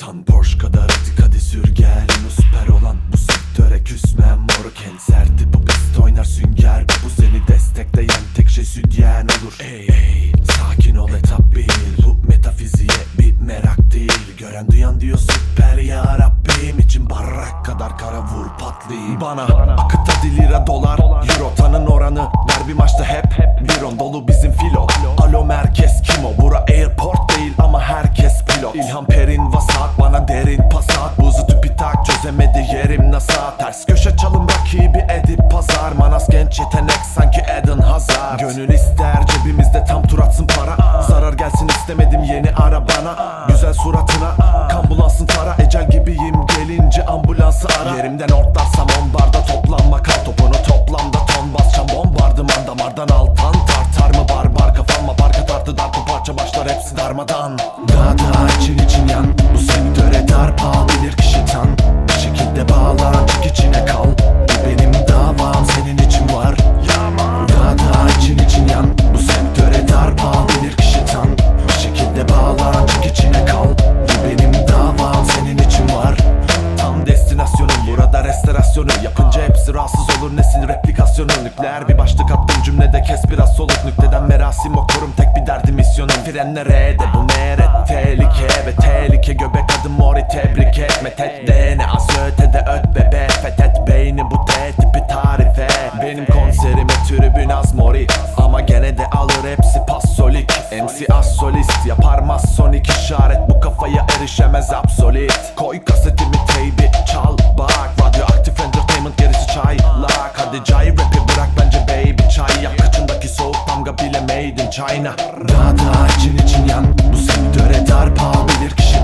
Tan Porsche kadar hadi hadi sür gel. Süper olan bu sektöre küsmem moruk El serdi bu pist oynar sünger. Bu seni destekleyen tek şey sütyen olur. Ey ey sakin ol etap bir Bu metafiziğe bir merak değil. Gören duyan diyor süper ya Rabbim. İçin barrak kadar kara vur patlayayım. Bana akıt hadi lira dolar. Euro tanın oranı Derbi maçta hep. Viron dolu bizim filo. Alo merkez yetenek sanki Eden Hazard. Gönül ister cebimizde tam tur atsın para. Zarar gelsin istemedim yeni arabana. Güzel suratına kan bulansın para Ecel gibiyim gelince ambulansı ara. Yerimden ortlarsam on barda toplanma kal topunu Toplamda ton basacağım. Bombardıman Damardan altan. Tartar mı barbar? Kafama parka tartı. Darpa parça başlar hepsi darmadan. Daha daha için için yan Nükleer bir başlık attım cümlede kes biraz soluk. Nükteden merasim okurum tek bir derdi misyonum. Frenlere de bu nere tehlike ve tehlike Göbek adım mori tebrik etme. Tek ne az ötede damga bile made in China Daha daha için için yan. Bu sektöre darpa bilir kişi